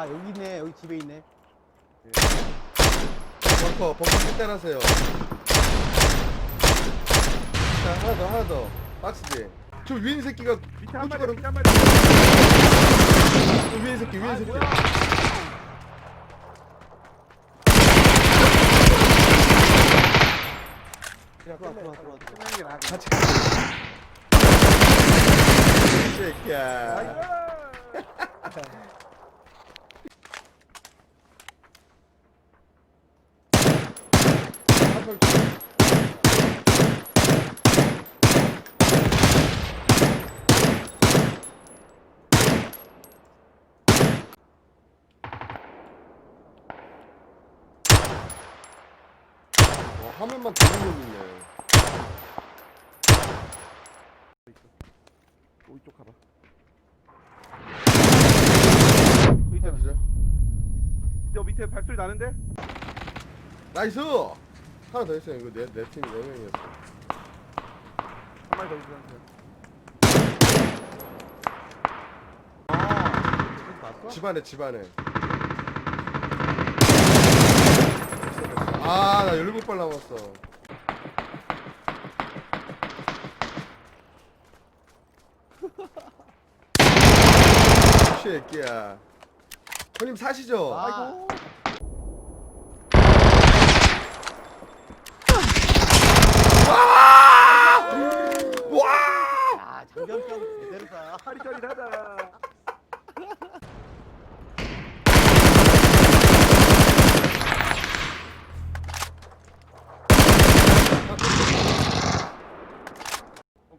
아 여기 있네. 여기 집에 있네. 벙커 벙커 끝단하세요. 자 하나 더 하나 더. 박스지. 저 위인 새끼가 밑에 한 마리 밑에 한 마리. 저 위인 새끼 위인 새끼. 들어와 들어와 들어와 들어와. 끝내는 게 나아 같이 이 새끼야 와, 화면만 두는 놈 있네. 오 이쪽 가봐 이따 보자. 저 밑에 발소리 나는데? 나이스! 하나 더 있어요. 이거 내, 내 팀이 4명이었어. 한 마리 더 있어 아 봤어? 집 안에, 집 안에. 아, 나 17발 남았어. 새끼야. 형님 사시죠? 아이고 와! 야 장전병 제대로다 파리저리하다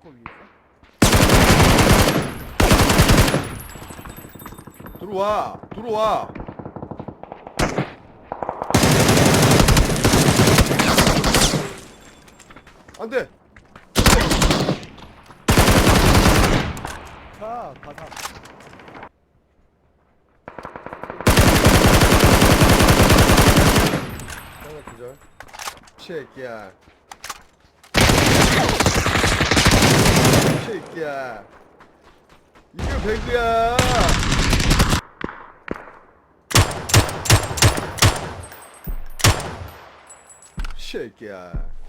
벙커? 들어와, 들어와. 안 돼. 자 가자 하나 기절. 새끼야. 새끼야. 이거 배그야. 새끼야.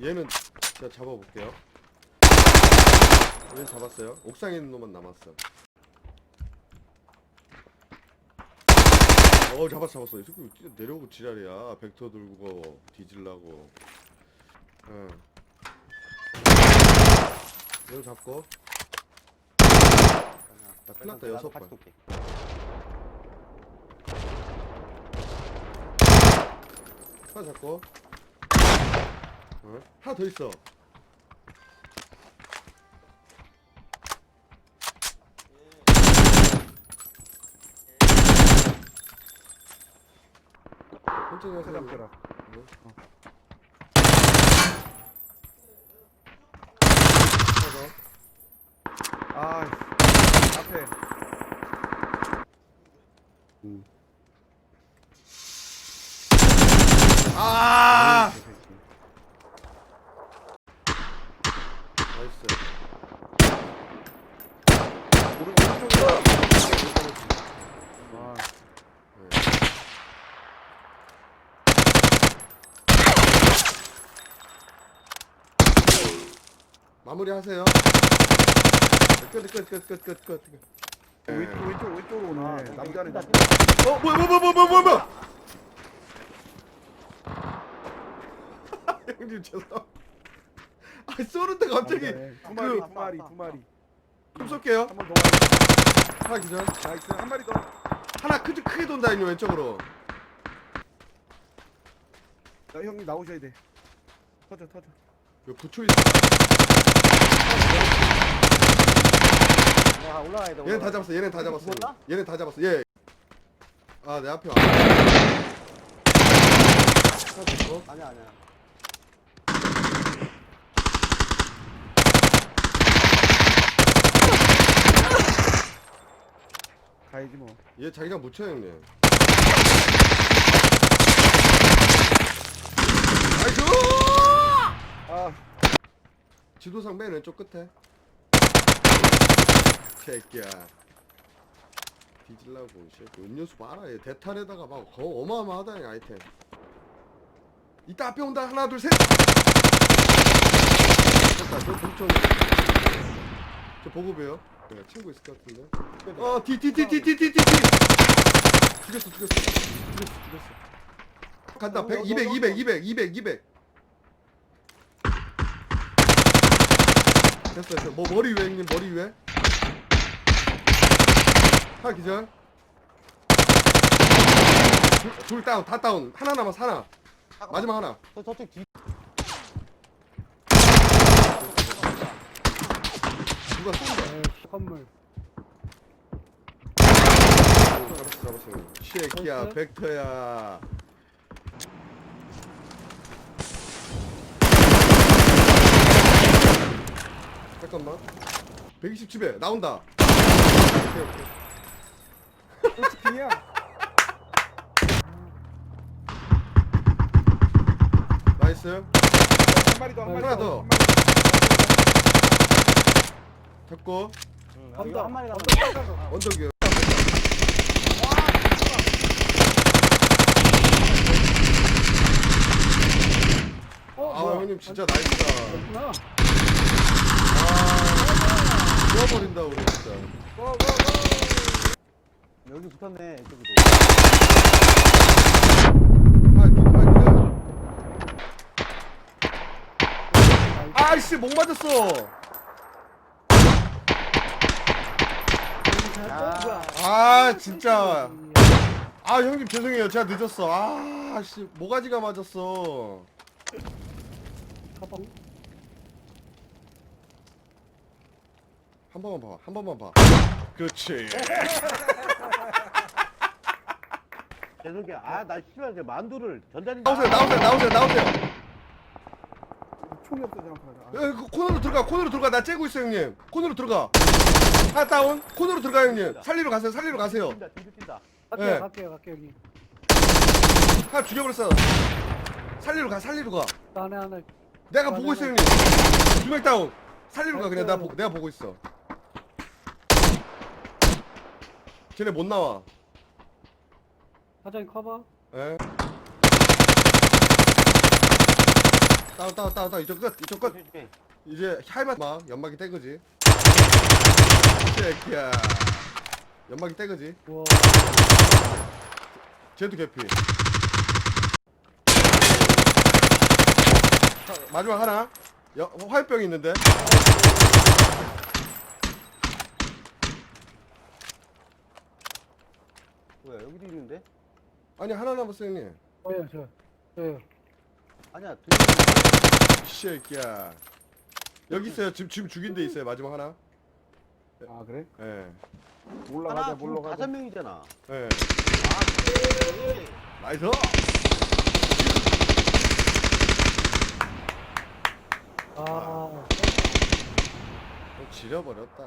얘는 제가 잡아볼게요. 얘는 잡았어요. 옥상에 있는 놈만 남았어. 어 잡았어 잡았어. 이 새끼 진짜 내려오고 지랄이야. 벡터 들고 뒤질라고. 응. 얘도 잡고. 나 끝났다 여섯 발. 하나 잡고. 어? 하나 더 있어. 천천히 하세요. 세상 펴라 네. 하나 더. 아 앞에 아! 나이스. 오른 오른쪽으로 와 네. 마무리 하세요. 끝, 끝, 끝, 끝, 끝, 끝. 왼쪽 왼쪽 왼쪽으로 오네 아, 남자는 나- 어, 뭐야, 뭐야, 뭐야, 뭐야, 뭐야, 뭐야. 형님 죄송. 아, 쏘는데 갑자기. 두 마리 그- 두 마리 두 마리 좀 쏠게요. 한 번 더 와요 하나 기절. 나이스 한 마리 더 하나 크게 크게 돈다 형님 왼쪽으로. 자, 형님 나오셔야 돼 터져 터져 이거 9초 있어. 야 올라가야 돼 얘는 다 잡았어. 얘는 다 잡았어. 죽었나? 얘는 다 잡았어. 얘. 아, 내 앞에 와. 하나. 아니야 아니야 가야지 뭐. 얘 자기장 묻혀 형님. 나이스! 아, 지도상 맨 왼쪽 끝에. 새끼야. 뒤질라고 이 새끼. 음료수 봐라 얘. 대탄에다가 막 거, 어마어마하다 이 아이템. 이따 앞에 온다. 하나 둘셋! 됐다. 저 동점 저 보급이에요? 네, 친구 있을 것 같은데 어 뒤 뒤 뒤 뒤 뒤 뒤 뒤 죽였어 죽였어 죽였어 죽였어. 간다. 100 200 200 200 200 200 됐어 됐어. 뭐 머리 위에 형님 머리 위에? 하나 기절. 둘, 둘 다운 다 다운. 하나 남았어 하나. 마지막 하나. 저, 저쪽 뒤. 누가 쏜다. 에이 건물 잡았어 잡았어 쉐키야. 벡터야 잠깐만 120집에 나온다 오케이 오케이 홀치킨이야 나이스 한 마리 더 한 마리 하나 더 더. 한 마리 잡고 응, 더. 한 마리. 언더, 언더. 언덕이요 어, 아 뭐야? 형님 진짜 나이스다 그렇구나. 아 죽어버린다 우리 진짜 고, 고, 고. 여기 붙었네, 이쪽으로. 파이팅 파이팅 아이씨 목 맞았어 야. 아 진짜 아 형님 죄송해요 제가 늦었어 아씨 모가지가 맞았어 가방. 한 번만 봐한 번만 봐 그렇지 죄송해요. 아, 나 씨발, 그 만두를 전자레인지. 나오세요 나오세요 나오세요 나오세요 총이 없어. 아, 에, 그 코너로 들어가 코너로 들어가 나 째고 있어 형님 코너로 들어가 하나 다운 코너로 들어가 형님 살리러 가세요 살리러 가세요 뛴다, 뒤로 뛴다. 갈게요, 네. 갈게요, 갈게요 여기. 하나 죽여버렸어 살리러 가 살리러 가 안에 안에. 내가 아, 보고 있어 네, 형님. 두명 다운. 살리러 가 그냥. 내가, 보, 내가 보고 있어. 쟤네 못 나와. 사장님 커버. 에 다운 다운 다운 다운. 이쪽 끝 이쪽 끝. 이제 할만 마. 연막이 떼거지. 새끼야. 연막이 떼거지. 우와. 쟤도 개피 자, 마지막 하나 여, 화염병이 있는데 뭐야, 여기도 있는데? 아니 하나 남았어 형님 저요, 저. 저요. 아니야. 이 새끼야 여기 있어요 지금 지금 죽인 데 있어요 마지막 하나 아 그래? 예 올라가자, 하나, 둘, 올라가자. 다섯 명이잖아. 예. 아, 그래. 나이스 아, 지려버렸다